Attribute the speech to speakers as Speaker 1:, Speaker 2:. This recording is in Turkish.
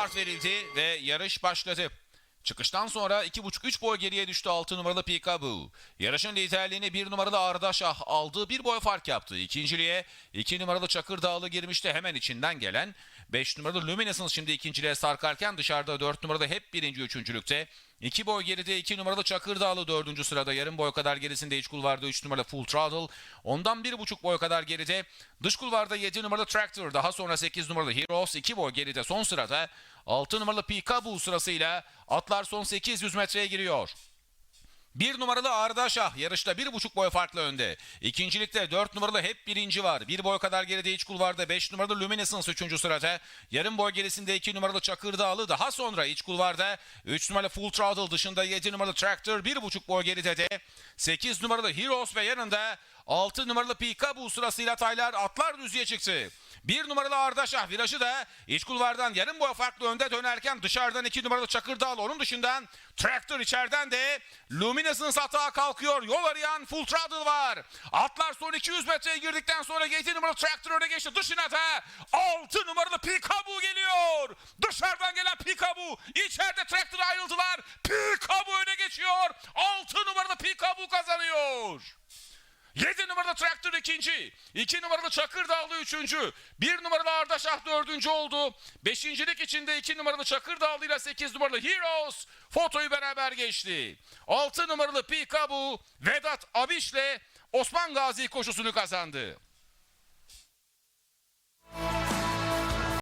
Speaker 1: Start verildi ve yarış başladı. Çıkıştan sonra 2,5-3 boy geriye düştü 6 numaralı Peekaboo. Yarışın liderliğini 1 numaralı Arda Şah aldı. Bir boy fark yaptı. İkinciliğe 2 numaralı Çakır Dağlı girmişti. Hemen içinden gelen 5 numaralı Luminescence şimdi ikinciliğe sarkarken dışarıda 4 numarada hep birinci üçüncülükte. 2 boy geride 2 numaralı Çakır Dağlı 4. sırada. Yarım boy kadar gerisinde iç kulvarda 3 numaralı Full Throttle. Ondan 1,5 boy kadar geride. Dış kulvarda 7 numaralı Tractor. Daha sonra 8 numaralı Heroes. 2 boy geride son sırada. 6 numaralı Peekaboo sırasıyla atlar son 800 metreye giriyor. Bir numaralı Arda Şah yarışta bir buçuk boy farklı önde. İkincilikte dört numaralı hep birinci var. Bir boy kadar geride iç kulvarda beş numaralı Luminescence üçüncü sırada. Yarım boy gerisinde iki numaralı Çakır Dağlı. Daha sonra iç kulvarda üç numaralı Full Throttle dışında yedi numaralı Tractor. Bir buçuk boy geride de sekiz numaralı Heroes ve yanında altı numaralı Peekaboo sırasıyla Taylar atlar düzlüğe çıktı. Bir numaralı Ardaşah virajı da iç kulvardan yarım boy farklı önde dönerken dışarıdan iki numaralı Çakırdağlı onun dışından Traktör içeriden de Luminescence atağa kalkıyor. Yol arayan Full Throttle var. Atlar son 200 metreye girdikten sonra 7 numaralı Traktör öne geçti. Dışına da 6 numaralı Peekaboo geliyor. Dışarıdan gelen Peekaboo. içeride Traktör ayrıldılar. Peekaboo öne geçiyor. 6 numaralı Peekaboo kazanıyor. 7 numaralı traktör ikinci. 2 numaralı Çakır Dağlı üçüncü. 1 numaralı Ardaşah dördüncü oldu. Beşincilik içinde 2 numaralı Çakır Dağlı ile 8 numaralı Heroes fotoyu beraber geçti. 6 numaralı Peekaboo Vedat Abiş'le Osman Gazi koşusunu kazandı.